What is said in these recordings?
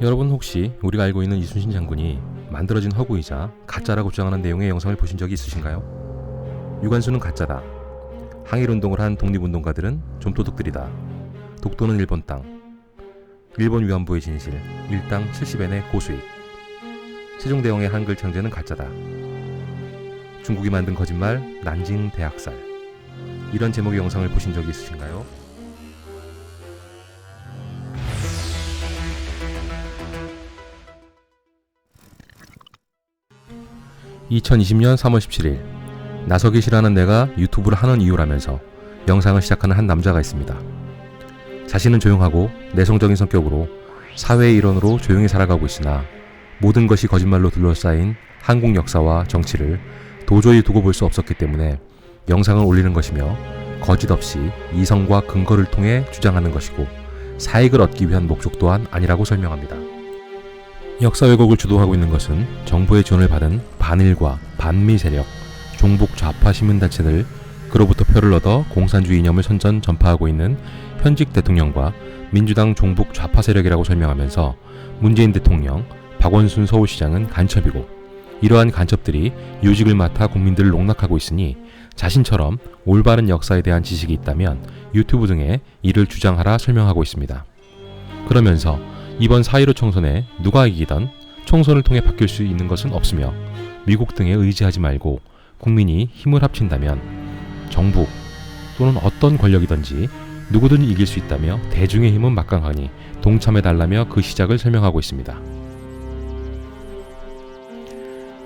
여러분 혹시 우리가 알고 있는 이순신 장군이 만들어진 허구이자 가짜라고 주장하는 내용의 영상을 보신 적이 있으신가요? 유관수는 가짜다. 항일운동을 한 독립운동가들은 좀 도둑들이다. 독도는 일본 땅. 일본 위안부의 진실. 일당 70엔의 고수익. 세종대왕의 한글 창제는 가짜다. 중국이 만든 거짓말 난징 대학살. 이런 제목의 영상을 보신 적이 있으신가요? 2020년 3월 17일 나서기 싫어하는 내가 유튜브를 하는 이유라면서 영상을 시작하는 한 남자가 있습니다. 자신은 조용하고 내성적인 성격으로 사회의 일원으로 조용히 살아가고 있으나 모든 것이 거짓말로 둘러싸인 한국 역사와 정치를 도저히 두고 볼 수 없었기 때문에 영상을 올리는 것이며 거짓 없이 이성과 근거를 통해 주장하는 것이고 사익을 얻기 위한 목적 또한 아니라고 설명합니다. 역사 왜곡을 주도하고 있는 것은 정부의 지원을 받은 반일과 반미 세력, 종북 좌파 시민단체들, 그로부터 표를 얻어 공산주의 이념을 선전 전파하고 있는 현직 대통령과 민주당 종북 좌파 세력이라고 설명하면서 문재인 대통령, 박원순 서울시장은 간첩이고 이러한 간첩들이 요직을 맡아 국민들을 농락하고 있으니 자신처럼 올바른 역사에 대한 지식이 있다면 유튜브 등에 이를 주장하라 설명하고 있습니다. 그러면서 이번 4.15 총선에 누가 이기던 총선을 통해 바뀔 수 있는 것은 없으며 미국 등에 의지하지 말고 국민이 힘을 합친다면 정부 또는 어떤 권력이든지 누구든 이길 수 있다며 대중의 힘은 막강하니 동참해 달라며 그 시작을 설명하고 있습니다.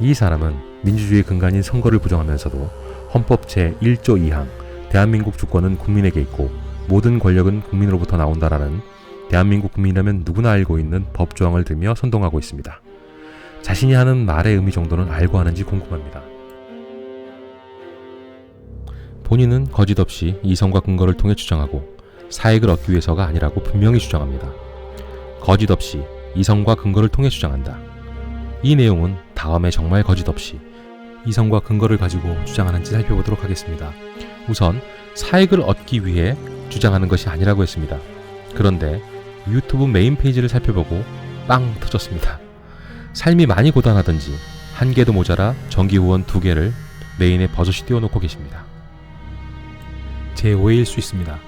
이 사람은 민주주의 근간인 선거를 부정하면서도 헌법 제1조 2항 대한민국 주권은 국민에게 있고 모든 권력은 국민으로부터 나온다라는 대한민국 국민이라면 누구나 알고 있는 법 조항을 들며 선동하고 있습니다. 자신이 하는 말의 의미 정도는 알고 하는지 궁금합니다. 본인은 거짓 없이 이성과 근거를 통해 주장하고 사익을 얻기 위해서가 아니라고 분명히 주장합니다. 거짓 없이 이성과 근거를 통해 주장한다. 이 내용은 다음에 정말 거짓 없이 이성과 근거를 가지고 주장하는지 살펴보도록 하겠습니다. 우선 사익을 얻기 위해 주장하는 것이 아니라고 했습니다. 그런데 유튜브 메인 페이지를 살펴보고 빵 터졌습니다. 삶이 많이 고단하든지 한 개도 모자라 정기 후원 두 개를 메인에 버젓이 띄워놓고 계십니다. 제 오해일 수 있습니다.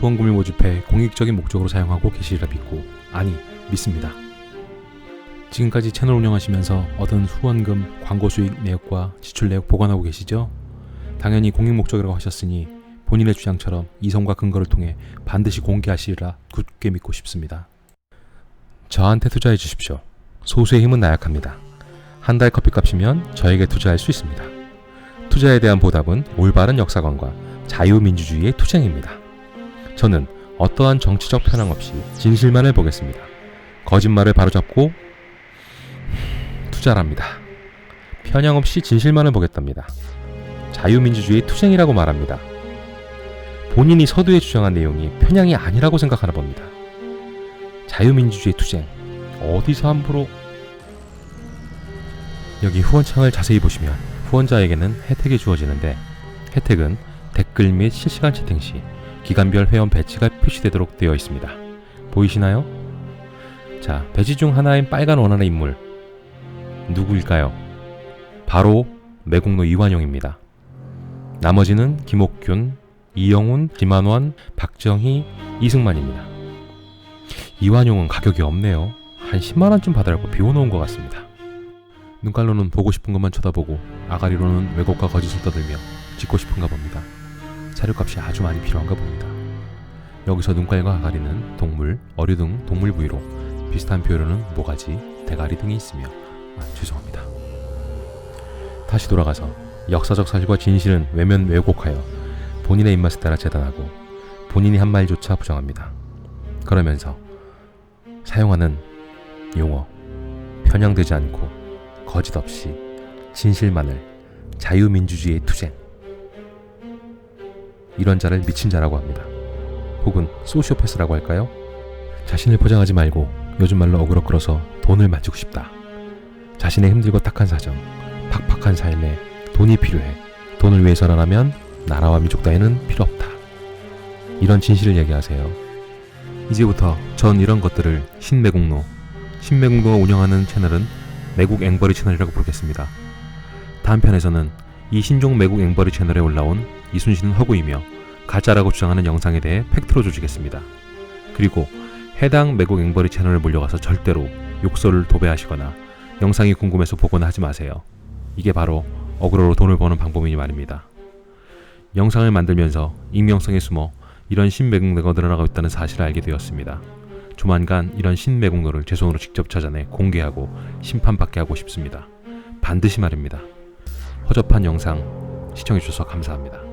후원금을 모집해 공익적인 목적으로 사용하고 계시리라 믿고 아니 믿습니다. 지금까지 채널 운영하시면서 얻은 후원금, 광고 수익 내역과 지출 내역 보관하고 계시죠? 당연히 공익 목적이라고 하셨으니 본인의 주장처럼 이성과 근거를 통해 반드시 공개하시리라 굳게 믿고 싶습니다. 저한테 투자해 주십시오. 소수의 힘은 나약합니다. 한 달 커피값이면 저에게 투자할 수 있습니다. 투자에 대한 보답은 올바른 역사관과 자유민주주의의 투쟁입니다. 저는 어떠한 정치적 편향 없이 진실만을 보겠습니다. 거짓말을 바로잡고 투자랍니다. 편향 없이 진실만을 보겠답니다. 자유민주주의 투쟁이라고 말합니다. 본인이 서두에 주장한 내용이 편향이 아니라고 생각하나 봅니다. 자유민주주의 투쟁 어디서 함부로 여기 후원창을 자세히 보시면 후원자에게는 혜택이 주어지는데 혜택은 댓글 및 실시간 채팅 시 기간별 회원 배지가 표시되도록 되어 있습니다. 보이시나요? 자, 배지 중 하나인 빨간 원하는 인물 누구일까요? 바로 매국노 이완용입니다. 나머지는 김옥균, 이영훈, 김한원, 박정희, 이승만입니다. 이완용은 가격이 없네요. 한 10만원쯤 받으라고 비워놓은 것 같습니다. 눈깔로는 보고 싶은 것만 쳐다보고 아가리로는 왜곡과 거짓을 떠들며 짓고 싶은가 봅니다. 사료값이 아주 많이 필요한가 봅니다. 여기서 눈깔과 아가리는 동물, 어류 등 동물 부위로 비슷한 표현으로는 모가지, 대가리 등이 있으며 아, 죄송합니다. 다시 돌아가서 역사적 사실과 진실은 외면 왜곡하여 본인의 입맛에 따라 재단하고 본인이 한 말조차 부정합니다. 그러면서 사용하는 용어 편향되지 않고 거짓 없이 진실만을 자유민주주의의 투쟁 이런 자를 미친 자라고 합니다. 혹은 소시오패스라고 할까요? 자신을 포장하지 말고 요즘 말로 어그로 끌어서 돈을 만지고 싶다. 자신의 힘들고 딱한 사정, 팍팍한 삶에 돈이 필요해. 돈을 위해서라면 나라와 민족 따위는 필요 없다. 이런 진실을 얘기하세요. 이제부터 전 이런 것들을 신매국노, 신매국노가 운영하는 채널은 매국 앵벌이 채널이라고 부르겠습니다. 다음 편에서는 이 신종 매국 앵벌이 채널에 올라온 이순신은 허구이며 가짜라고 주장하는 영상에 대해 팩트로 조지겠습니다. 그리고 해당 매국 앵벌이 채널을 몰려가서 절대로 욕설을 도배하시거나 영상이 궁금해서 보거나 하지 마세요. 이게 바로 어그로로 돈을 버는 방법이니 말입니다. 영상을 만들면서 익명성에 숨어 이런 신매국노가 늘어나고 있다는 사실을 알게 되었습니다. 조만간 이런 신매국노를 제 손으로 직접 찾아내 공개하고 심판받게 하고 싶습니다. 반드시 말입니다. 허접한 영상 시청해주셔서 감사합니다.